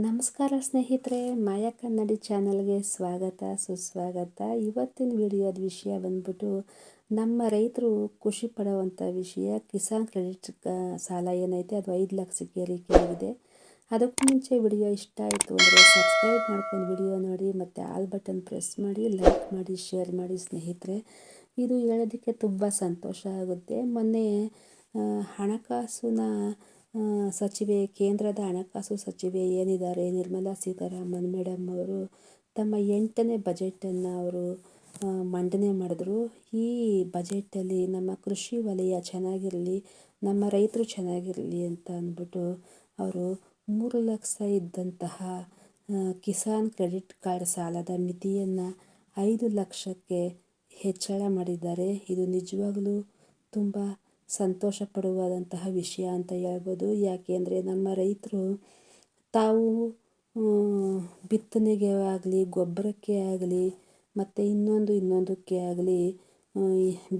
ನಮಸ್ಕಾರ ಸ್ನೇಹಿತರೆ, ಮಾಯ ಕನ್ನಡಿ ಚಾನಲ್ಗೆ ಸ್ವಾಗತ, ಸುಸ್ವಾಗತ. ಇವತ್ತಿನ ವಿಡಿಯೋದ ವಿಷಯ ಬಂದ್ಬಿಟ್ಟು, ನಮ್ಮ ರೈತರು ಖುಷಿ ಪಡುವಂಥ ವಿಷಯ ಕಿಸಾನ್ ಕ್ರೆಡಿಟ್ ಸಾಲ ಏನೈತೆ, ಅದು ಐದು ಲಕ್ಷಕ್ಕೆ ಏರಿಕೆ ಆಗಿದೆ. ಅದಕ್ಕೂ ಮುಂಚೆ ವಿಡಿಯೋ ಇಷ್ಟ ಆಯಿತು ಅಂದರೆ ಸಬ್ಸ್ಕ್ರೈಬ್ ಮಾಡ್ಕೊಂಡು ವಿಡಿಯೋ ನೋಡಿ, ಮತ್ತು ಆಲ್ ಬಟನ್ ಪ್ರೆಸ್ ಮಾಡಿ, ಲೈಕ್ ಮಾಡಿ, ಶೇರ್ ಮಾಡಿ ಸ್ನೇಹಿತರೆ. ಇದು ಹೇಳೋದಕ್ಕೆ ತುಂಬ ಸಂತೋಷ ಆಗುತ್ತೆ. ಮೊನ್ನೆ ಹಣಕಾಸಿನ ಸಚಿವೆ, ಕೇಂದ್ರದ ಹಣಕಾಸು ಸಚಿವೆ ಏನಿದ್ದಾರೆ? ನಿರ್ಮಲಾ ಸೀತಾರಾಮನ್ ಮೇಡಮ್ ಅವರು ತಮ್ಮ ಎಂಟನೇ ಬಜೆಟನ್ನು ಅವರು ಮಂಡನೆ ಮಾಡಿದ್ರು. ಈ ಬಜೆಟಲ್ಲಿ ನಮ್ಮ ಕೃಷಿ ವಲಯ ಚೆನ್ನಾಗಿರಲಿ, ನಮ್ಮ ರೈತರು ಚೆನ್ನಾಗಿರಲಿ ಅಂತ ಅಂದ್ಬಿಟ್ಟು ಅವರು ಮೂರು ಲಕ್ಷ ಇದ್ದಂತಹ ಕಿಸಾನ್ ಕ್ರೆಡಿಟ್ ಕಾರ್ಡ್ ಸಾಲದ ಮಿತಿಯನ್ನು ಐದು ಲಕ್ಷಕ್ಕೆ ಹೆಚ್ಚಳ ಮಾಡಿದ್ದಾರೆ. ಇದು ನಿಜವಾಗಲೂ ತುಂಬ ಸಂತೋಷ ಪಡುವಂತಹ ವಿಷಯ ಅಂತ ಹೇಳ್ಬೋದು. ಯಾಕೆಂದರೆ ನಮ್ಮ ರೈತರು ತಾವು ಬಿತ್ತನೆಗೆ ಆಗಲಿ, ಗೊಬ್ಬರಕ್ಕೆ ಆಗಲಿ, ಮತ್ತು ಇನ್ನೊಂದು ಇನ್ನೊಂದಕ್ಕೆ ಆಗಲಿ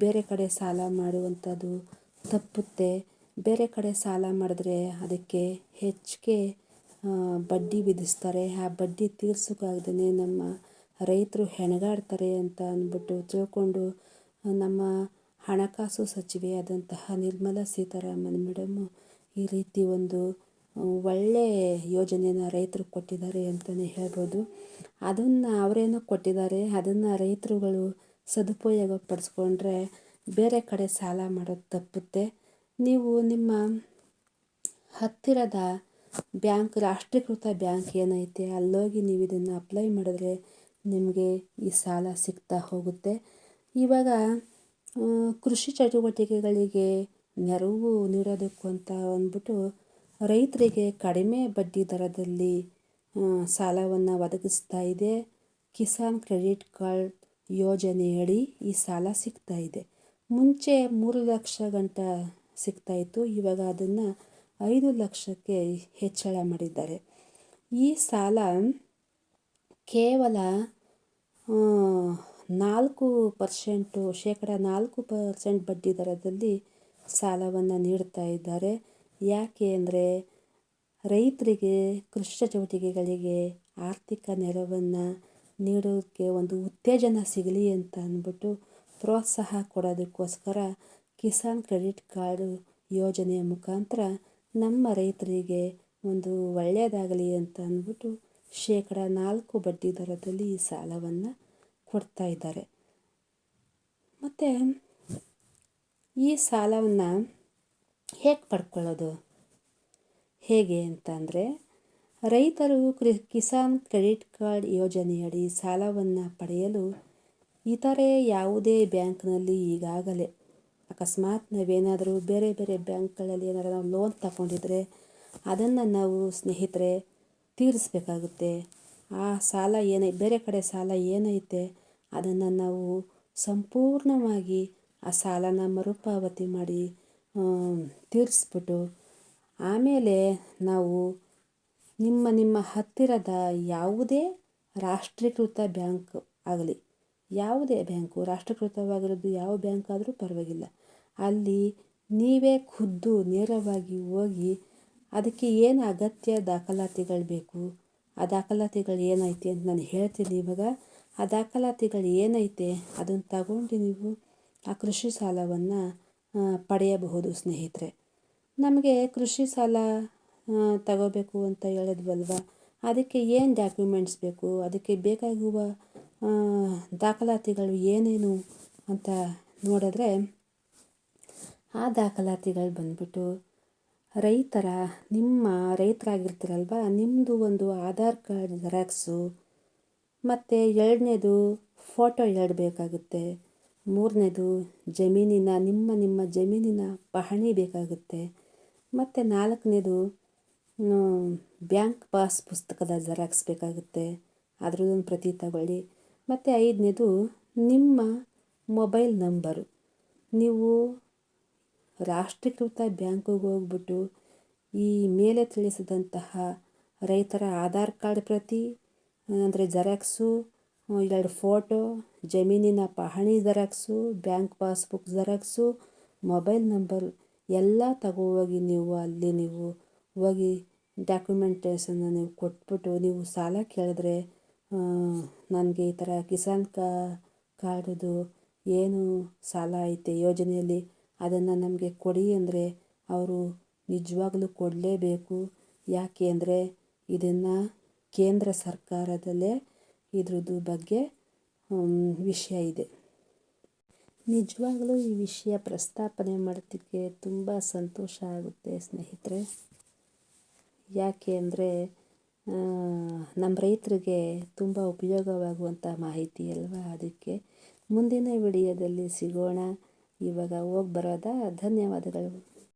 ಬೇರೆ ಕಡೆ ಸಾಲ ಮಾಡುವಂಥದ್ದು ತಪ್ಪುತ್ತೆ. ಬೇರೆ ಕಡೆ ಸಾಲ ಮಾಡಿದ್ರೆ ಅದಕ್ಕೆ ಹೆಚ್ಚಿಗೆ ಬಡ್ಡಿ ವಿಧಿಸ್ತಾರೆ. ಆ ಬಡ್ಡಿ ತೀರ್ಸೋಕ್ಕಾಗ್ದೇ ನಮ್ಮ ರೈತರು ಹೆಣಗಾಡ್ತಾರೆ ಅಂತ ಅಂದ್ಬಿಟ್ಟು ತಿಳ್ಕೊಂಡು ನಮ್ಮ ಹಣಕಾಸು ಸಚಿವೆಯಾದಂತಹ ನಿರ್ಮಲಾ ಸೀತಾರಾಮನ್ ಮೇಡಮ್ ಈ ರೀತಿ ಒಂದು ಒಳ್ಳೆ ಯೋಜನೆನ ರೈತರು ಕೊಟ್ಟಿದ್ದಾರೆ ಅಂತಲೇ ಹೇಳ್ಬೋದು. ಅದನ್ನು ಅವರೇನು ಕೊಟ್ಟಿದ್ದಾರೆ, ಅದನ್ನು ರೈತರುಗಳು ಸದುಪಯೋಗ ಪಡಿಸ್ಕೊಂಡ್ರೆ ಬೇರೆ ಕಡೆ ಸಾಲ ಮಾಡೋದು ತಪ್ಪುತ್ತೆ. ನೀವು ನಿಮ್ಮ ಹತ್ತಿರದ ಬ್ಯಾಂಕ್, ರಾಷ್ಟ್ರೀಕೃತ ಬ್ಯಾಂಕ್ ಏನೈತೆ, ಅಲ್ಲೋಗಿ ನೀವು ಇದನ್ನು ಅಪ್ಲೈ ಮಾಡಿದ್ರೆ ನಿಮಗೆ ಈ ಸಾಲ ಸಿಗ್ತಾ ಹೋಗುತ್ತೆ. ಇವಾಗ ಕೃಷಿ ಚಟುವಟಿಕೆಗಳಿಗೆ ನೆರವು ನೀಡೋದಕ್ಕೂ ಅಂತ ಅಂದ್ಬಿಟ್ಟು ರೈತರಿಗೆ ಕಡಿಮೆ ಬಡ್ಡಿ ದರದಲ್ಲಿ ಸಾಲವನ್ನು ಒದಗಿಸ್ತಾ ಇದೆ. ಕಿಸಾನ್ ಕ್ರೆಡಿಟ್ ಕಾರ್ಡ್ ಯೋಜನೆಯಡಿ ಈ ಸಾಲ ಸಿಗ್ತಾ ಇದೆ. ಮುಂಚೆ ಮೂರು ಲಕ್ಷ ಗಂಟ ಸಿಗ್ತಾಯಿತ್ತು ಇವಾಗ ಅದನ್ನು ಐದು ಲಕ್ಷಕ್ಕೆ ಹೆಚ್ಚಳ ಮಾಡಿದ್ದಾರೆ. ಈ ಸಾಲ ಕೇವಲ ನಾಲ್ಕು ಪರ್ಸೆಂಟು, ಶೇಕಡ ನಾಲ್ಕು ಪರ್ಸೆಂಟ್ ಬಡ್ಡಿ ದರದಲ್ಲಿ ಸಾಲವನ್ನು ನೀಡ್ತಾ ಇದ್ದಾರೆ. ಯಾಕೆ ಅಂದರೆ ರೈತರಿಗೆ, ಕೃಷಿ ಚಟುವಟಿಕೆಗಳಿಗೆ ಆರ್ಥಿಕ ನೆರವನ್ನು ನೀಡೋದಕ್ಕೆ ಒಂದು ಉತ್ತೇಜನ ಸಿಗಲಿ ಅಂತ ಅಂದ್ಬಿಟ್ಟು ಪ್ರೋತ್ಸಾಹ ಕೊಡೋದಕ್ಕೋಸ್ಕರ ಕಿಸಾನ್ ಕ್ರೆಡಿಟ್ ಕಾರ್ಡು ಯೋಜನೆಯ ಮುಖಾಂತರ ನಮ್ಮ ರೈತರಿಗೆ ಒಂದು ಒಳ್ಳೆಯದಾಗಲಿ ಅಂತ ಅಂದ್ಬಿಟ್ಟು ಶೇಕಡ ನಾಲ್ಕು ಬಡ್ಡಿ ದರದಲ್ಲಿ ಈ ಸಾಲವನ್ನು ಕೊಡ್ತಾ ಇದ್ದಾರೆ. ಮತ್ತು ಈ ಸಾಲವನ್ನು ಹೇಗೆ ಪಡ್ಕೊಳ್ಳೋದು? ಹೇಗೆ ಅಂತಂದರೆ ರೈತರು ಕ್ರಿ ಕಿಸಾನ್ ಕ್ರೆಡಿಟ್ ಕಾರ್ಡ್ ಯೋಜನೆಯಡಿ ಸಾಲವನ್ನು ಪಡೆಯಲು ಇತರೆ ಯಾವುದೇ ಬ್ಯಾಂಕ್ನಲ್ಲಿ ಈಗಾಗಲೇ ಅಕಸ್ಮಾತ್ ನಾವೇನಾದರೂ ಬೇರೆ ಬೇರೆ ಬ್ಯಾಂಕ್ಗಳಲ್ಲಿ ಏನಾದರೂ ನಾವು ಲೋನ್ ತಗೊಂಡಿದ್ರೆ ಅದನ್ನು ನಾವು ಸ್ನೇಹಿತರೆ ತೀರಿಸ್ಬೇಕಾಗುತ್ತೆ. ಆ ಸಾಲ ಏನೇ, ಬೇರೆ ಕಡೆ ಸಾಲ ಏನೈತೆ? ಅದನ್ನು ನಾವು ಸಂಪೂರ್ಣವಾಗಿ ಆ ಸಾಲನ ಮರುಪಾವತಿ ಮಾಡಿ ತೀರಿಸ್ಬಿಟ್ಟು ಆಮೇಲೆ ನಾವು ನಿಮ್ಮ ನಿಮ್ಮ ಹತ್ತಿರದ ಯಾವುದೇ ರಾಷ್ಟ್ರೀಕೃತ ಬ್ಯಾಂಕ್ ಆಗಲಿ, ಯಾವುದೇ ಬ್ಯಾಂಕು, ರಾಷ್ಟ್ರೀಕೃತವಾಗಿರೋದು ಯಾವ ಬ್ಯಾಂಕ್ ಆದರೂ ಪರವಾಗಿಲ್ಲ. ಅಲ್ಲಿ ನೀವೇ ಖುದ್ದು ನೇರವಾಗಿ ಹೋಗಿ ಅದಕ್ಕೆ ಏನು ಅಗತ್ಯ ದಾಖಲಾತಿಗಳು ಬೇಕು, ಆ ದಾಖಲಾತಿಗಳು ಏನೈತಿ ಅಂತ ನಾನು ಹೇಳ್ತೀನಿ ಇವಾಗ. ಆ ದಾಖಲಾತಿಗಳು ಏನೈತೆ ಅದನ್ನು ತಗೊಂಡು ನೀವು ಆ ಕೃಷಿ ಸಾಲವನ್ನು ಪಡೆಯಬಹುದು ಸ್ನೇಹಿತರೆ. ನಮಗೆ ಕೃಷಿ ಸಾಲ ತಗೋಬೇಕು ಅಂತ ಹೇಳಿದ್ವಲ್ವ? ಅದಕ್ಕೆ ಏನು ಡಾಕ್ಯುಮೆಂಟ್ಸ್ ಬೇಕು? ಅದಕ್ಕೆ ಬೇಕಾಗುವ ದಾಖಲಾತಿಗಳು ಏನೇನು ಅಂತ ನೋಡಿದ್ರೆ, ಆ ದಾಖಲಾತಿಗಳು ಬಂದ್ಬಿಟ್ಟು ರೈತರ, ನಿಮ್ಮ ರೈತರಾಗಿರ್ತೀರಲ್ವ? ನಿಮ್ಮದು ಒಂದು ಆಧಾರ್ ಕಾರ್ಡ್, ಜೆರಾಕ್ಸು ಮತ್ತು ಎರಡನೇದು ಫೋಟೋ ಎರಡು ಬೇಕಾಗುತ್ತೆ. ಮೂರನೇದು ಜಮೀನಿನ, ನಿಮ್ಮ ನಿಮ್ಮ ಜಮೀನಿನ ಪಹಣಿ ಬೇಕಾಗುತ್ತೆ. ಮತ್ತು ನಾಲ್ಕನೇದು ಬ್ಯಾಂಕ್ ಪಾಸ್ ಪುಸ್ತಕದ ಜೆರಾಕ್ಸ್ ಬೇಕಾಗುತ್ತೆ. ಅದ್ರದ್ದೊಂದು ಪ್ರತಿ ತಗೊಳ್ಳಿ. ಮತ್ತು ಐದನೇದು, ನಿಮ್ಮ ಮೊಬೈಲ್ ನಂಬರು. ನೀವು ರಾಷ್ಟ್ರೀಕೃತ ಬ್ಯಾಂಕಿಗೆ ಹೋಗ್ಬಿಟ್ಟು ಈ ಮೇಲೆ ತಿಳಿಸಿದಂತಹ ರೈತರ ಆಧಾರ್ ಕಾರ್ಡ್ ಪ್ರತಿ ಅಂದರೆ ಜೆರಾಕ್ಸು ಎರಡು ಫೋಟೋ ಜಮೀನಿನ ಪಹಣಿ xerox bank passbook xerox mobile number ಎಲ್ಲ ತಗೋ ಹೋಗಿ ನೀವು ಅಲ್ಲಿ ನೀವು ಹೋಗಿ ಡಾಕ್ಯುಮೆಂಟೇಷನ್ನ ನೀವು ಕೊಟ್ಬಿಟ್ಟು ನೀವು ಸಾಲ ಕೇಳಿದ್ರೆ ನನಗೆ ಈ ಥರ ಕಿಸಾನ್ ಕಾರ್ಡ್ದು ಏನು ಸಾಲ ಐತೆ ಯೋಜನೆಯಲ್ಲಿ ಅದನ್ನು ನಮಗೆ ಕೊಡಿ ಅಂದರೆ ಅವರು ನಿಜವಾಗ್ಲೂ ಕೊಡಲೇಬೇಕು. ಯಾಕೆ ಅಂದರೆ ಇದನ್ನು ಕೇಂದ್ರ ಸರ್ಕಾರದಲ್ಲೇ ಇದ್ರದ್ದು ಬಗ್ಗೆ ವಿಷಯ ಇದೆ. ನಿಜವಾಗ್ಲೂ ಈ ವಿಷಯ ಪ್ರಸ್ತಾಪನೆ ಮಾಡೋದಕ್ಕೆ ತುಂಬ ಸಂತೋಷ ಆಗುತ್ತೆ ಸ್ನೇಹಿತರೆ. ಯಾಕೆ ಅಂದರೆ ನಮ್ಮ ರೈತರಿಗೆ ತುಂಬ ಉಪಯೋಗವಾಗುವಂಥ ಮಾಹಿತಿ ಅಲ್ವಾ ಅದಕ್ಕೆ. ಮುಂದಿನ ವಿಡಿಯೋದಲ್ಲಿ ಸಿಗೋಣ. ಇವಾಗ ಹೋಗಿ ಬರೋದಾ? ಧನ್ಯವಾದಗಳು.